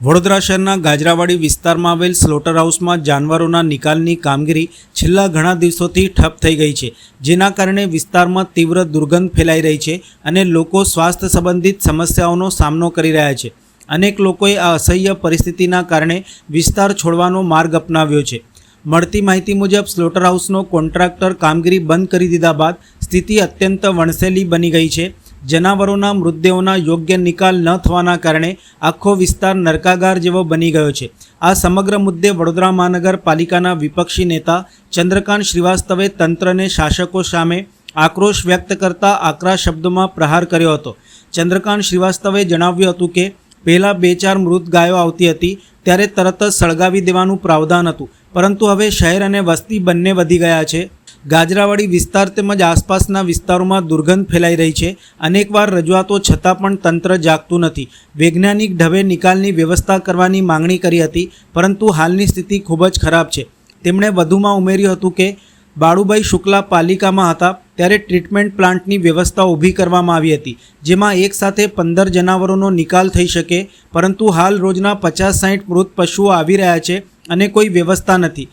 વડોદરા શહેરના ગાજરાવાડી વિસ્તારમાં આવેલ સ્લોટર હાઉસમાં જાનવરોના નિકાલની કામગીરી છેલ્લા ઘણા દિવસોથી ઠપ થઈ ગઈ છે, જેના કારણે વિસ્તારમાં તીવ્ર દુર્ગંધ ફેલાઈ રહી છે અને લોકો સ્વાસ્થ્ય સંબંધિત સમસ્યાઓનો સામનો કરી રહ્યા છે. અનેક લોકોએ આ અસહ્ય પરિસ્થિતિના કારણે વિસ્તાર છોડવાનો માર્ગ અપનાવ્યો છે. મળતી માહિતી મુજબ સ્લોટર હાઉસનો કોન્ટ્રાક્ટર કામગીરી બંધ કરી દીધા બાદ સ્થિતિ અત્યંત વણસેલી બની ગઈ છે. જનાવરોના મૃતદેહોના યોગ્ય નિકાલ ન થવાના કારણે આખો વિસ્તાર નરકાગાર જેવો બની ગયો છે. આ સમગ્ર મુદ્દે વડોદરા મહાનગરપાલિકાના વિપક્ષી નેતા ચંદ્રકાંત શ્રીવાસ્તવે તંત્રને શાસકો સામે આક્રોશ વ્યક્ત કરતા આકરા શબ્દોમાં પ્રહાર કર્યો હતો. ચંદ્રકાંત શ્રીવાસ્તવે જણાવ્યું હતું કે, પહેલાં બે ચાર મૃત ગાયો આવતી હતી, ત્યારે તરત જ સળગાવી દેવાનું પ્રાવધાન હતું. પરંતુ હવે શહેર અને વસ્તી બંને વધી ગયા છે. ગાજરાવાડી વિસ્તાર તેમજ આસપાસના વિસ્તારોમાં દુર્ગંધ ફેલાઈ રહી છે. અનેકવાર રજૂઆતો છતાં પણ તંત્ર જાગતું નથી. વૈજ્ઞાનિક ઢબે નિકાલની વ્યવસ્થા કરવાની માંગણી કરી હતી, પરંતુ હાલની સ્થિતિ ખૂબ જ ખરાબ છે. તેમણે વધુમાં ઉમેર્યું હતું કે, બાળુભાઈ શુક્લા પાલિકામાં હતા, ત્યારે ટ્રીટમેન્ટ પ્લાન્ટની વ્યવસ્થા ઊભી કરવામાં આવી હતી, જેમાં એકસાથે પંદર જનાવરોનો નિકાલ થઈ શકે, પરંતુ હાલ રોજના પચાસ સાઠ મૃત પશુઓ આવી રહ્યા છે અને કોઈ વ્યવસ્થા નથી.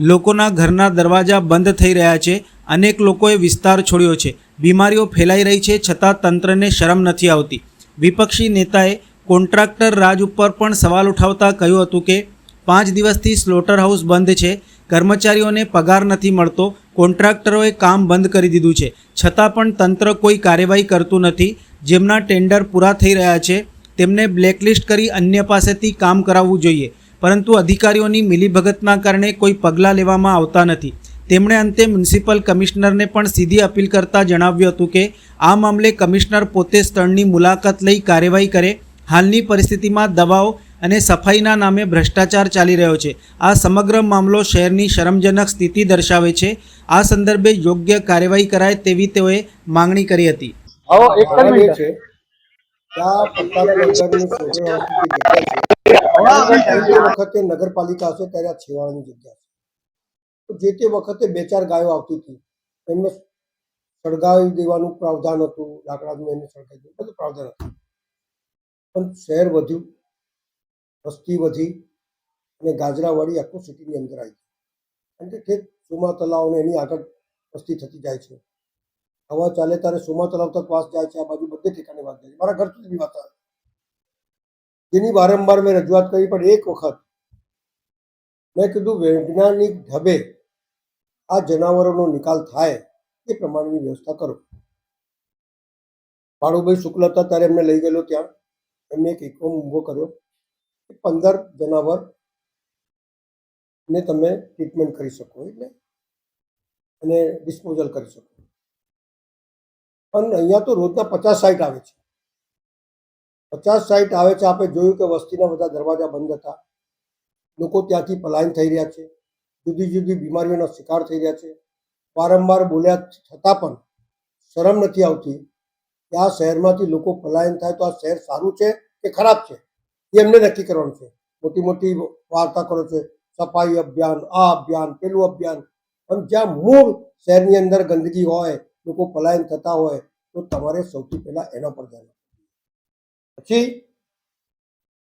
લોકોના ઘરના દરવાજા બંધ થઈ રહ્યા છે. અનેક લોકોએ વિસ્તાર છોડ્યો છે. બીમારીઓ ફેલાઈ રહી છે છતાં તંત્રને શરમ નથી આવતી. વિપક્ષી નેતાએ કોન્ટ્રાક્ટર રાજ ઉપર પણ સવાલ ઉઠાવતા કહ્યું હતું કે, પાંચ દિવસથી સ્લોટર હાઉસ બંધ છે. કર્મચારીઓને પગાર નથી મળતો. કોન્ટ્રાક્ટરોએ કામ બંધ કરી દીધું છે. છતાં પણ તંત્ર કોઈ કાર્યવાહી કરતું નથી. જેમના ટેન્ડર પૂરા થઈ રહ્યા છે, તેમને બ્લેકલિસ્ટ કરી અન્ય પાસેથી કામ કરાવવું જોઈએ. પરંતુ અધિકારીઓની મિલીભગતના કારણે કોઈ પગલાં લેવામાં આવતા નથી. તેમણે અંતે મ્યુનિસિપલ કમિશનરને પણ સીધી અપીલ કરતા જણાવ્યું હતું કે આ મામલે કમિશનર પોતે સ્થળની મુલાકાત લઈ કાર્યવાહી કરે. હાલની પરિસ્થિતિમાં દવાઓ અને સફાઈના નામે ભ્રષ્ટાચાર ચાલી રહ્યો છે. આ સમગ્ર મામલો શહેરની શરમજનક સ્થિતિ દર્શાવે છે. આ સંદર્ભે યોગ્ય કાર્યવાહી કરાય તેવી તેઓએ માંગણી કરી હતી. વખતે નગરપાલિકા હશે ત્યારે આ છેવાડાની જગ્યા છે. જે તે વખતે બે ચાર ગાયો આવતી હતી એમને સળગાવી દેવાનું પ્રાવધાન હતું લાકડાનું એને સળગાવી દેવું બધું પ્રાવધાન હતું. પણ શહેર વધ્યું વસ્તી વધી અને ગાજરાવાડી આખું સિટીની અંદર આવી અને ઠેક સુમા તલાવ એની આગળ વસ્તી થતી જાય છે. હવા ચાલે ત્યારે સોમા તક વાસ જાય છે, આ બાજુ બધે ઠેકાણે વાત જાય છે. મારા ઘર સુધી વાત આવે. જેની વારંવાર મેં રજૂઆત કરી, પણ એક વખત મેં કીધું, વૈજ્ઞાનિક ઢબે આ જનાવરોનો નિકાલ થાય એ પ્રમાણેની વ્યવસ્થા કરો. ભાડુભાઈ શુક્લ હતા ત્યારે એમને લઈ ગયેલો ત્યાં. એમને એક એકમ ઊભો કર્યો. પંદર જનાવર ને તમે ટ્રીટમેન્ટ કરી શકો, એટલે. અને ડિસ્પોઝલ કરી શકો. પણ અહીંયા તો રોજના પચાસ સાઈટ આવે છે. પચાસ સાઈટ આવે છે, આપણે જોયું કે વસ્તીના બધા દરવાજા બંધ હતા. લોકો ત્યાંથી પલાયન થઈ રહ્યા છે. જુદી જુદી બીમારીઓનો શિકાર થઈ રહ્યા છે. વારંવાર બોલ્યા છતાં પણ શરમ નથી આવતી કે આ શહેરમાંથી લોકો પલાયન થાય તો આ શહેર સારું છે કે ખરાબ છે? એ એમને નક્કી કરવાનું છે. મોટી મોટી વાર્તા કરો છે. સફાઈ અભિયાન, આ અભિયાન, પેલું અભિયાન. પણ જ્યાં મૂળ શહેરની અંદર ગંદકી હોય લોકો પલાયન થતા હોય, તો તમારે સૌથી પહેલા એના પર ધ્યાન પછી,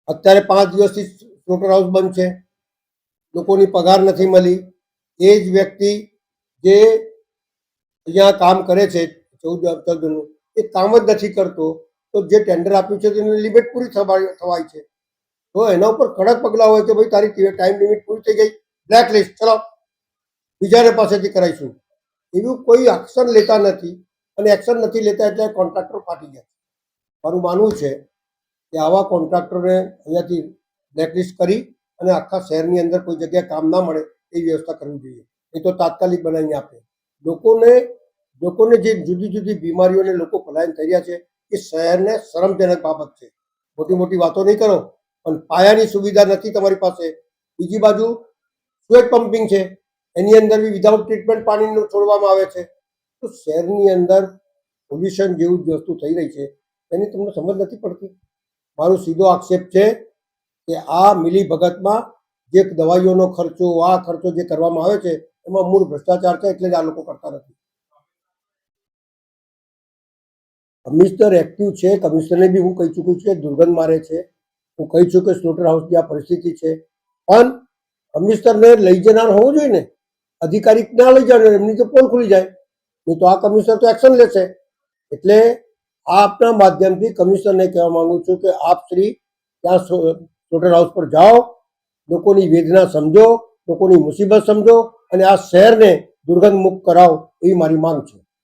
અત્યારે પાંચ દિવસથી સ્લોટર હાઉસ બંધ છે. લોકોની પગાર નથી મળી. એ જ વ્યક્તિ જે અહીંયા કામ કરે છે, ચૌદ ચૌદનું, એ કામ જ નથી કરતો, તો જે ટેન્ડર આપ્યું છે, તેની લિમિટ પૂરી થવા- થવાય છે. તો એના ઉપર કડક પગલાં હોય કે ભાઈ, તારી ટાઈમ લિમિટ પૂરી થઈ ગઈ બ્લેક લિસ્ટ ચલો, બીજાને પાસેથી કરાવીશું. એવું કોઈ એક્શન લેતા નથી અને એક્શન નથી લેતા એટલે કોન્ટ્રાક્ટર ફાટી ગયા મારું માનવું છે કે આવા કોન્ટ્રાક્ટરને અહીંયાથી બ્લેકલિસ્ટ કરી અને આખા શહેરની અંદર કોઈ જગ્યાએ કામ ના મળે એ વ્યવસ્થા કરવી જોઈએ. એ તો તાત્કાલિક બનાવીને આપે. લોકોને લોકોને જે જુદી જુદી બીમારીઓને લોકો પલાયન થઈ રહ્યા છે, એ શહેરને શરમજનક બાબત છે. મોટી મોટી વાતો નહીં કરો, પણ પાયાની સુવિધા નથી તમારી પાસે. બીજી બાજુ સ્વેટ પમ્પિંગ છે. એની અંદર બી વિધાઉટ ટ્રીટમેન્ટ પાણીનો છોડવામાં આવે છે. તો શહેરની અંદર પોલ્યુશન જેવું જ વસ્તુ થઈ રહી છે. એની તમને સમજ નથી પડતી. મારો સીધો આક્ષેપ છે કે આ મિલી ભગતમાં જે દવાઈઓનો ખર્ચો, આ ખર્ચો જે કરવામાં આવે છે, એમાં મૂળ ભ્રષ્ટાચાર છે એટલે જ આ લોકો કરતા નથી. કમિશનર એક્ટિવ છે. કમિશનરને બી હું કહી ચૂક્યું છું કે દુર્ગંધ મારે છે. હું કહી છું કે સ્લોટર હાઉસની આ પરિસ્થિતિ છે. પણ કમિશનરને લઈ જનાર હોવું જોઈએ ને? અધિકારી ના લઈ જાય એમની તો પોલ ખુલી જાય. નહીં તો આ કમિશનર તો એક્શન લેશે. એટલે આપના માધ્યમથી કમિશનરને કહેવા માંગુ છું કે આપ શ્રી ત્યાં સ્લોટર હાઉસ પર જાઓ, લોકોની વેદના સમજો, લોકોની મુસીબત સમજો અને આ શહેરને દુર્ગંધ મુક્ત કરાવો એવી મારી માંગ છે.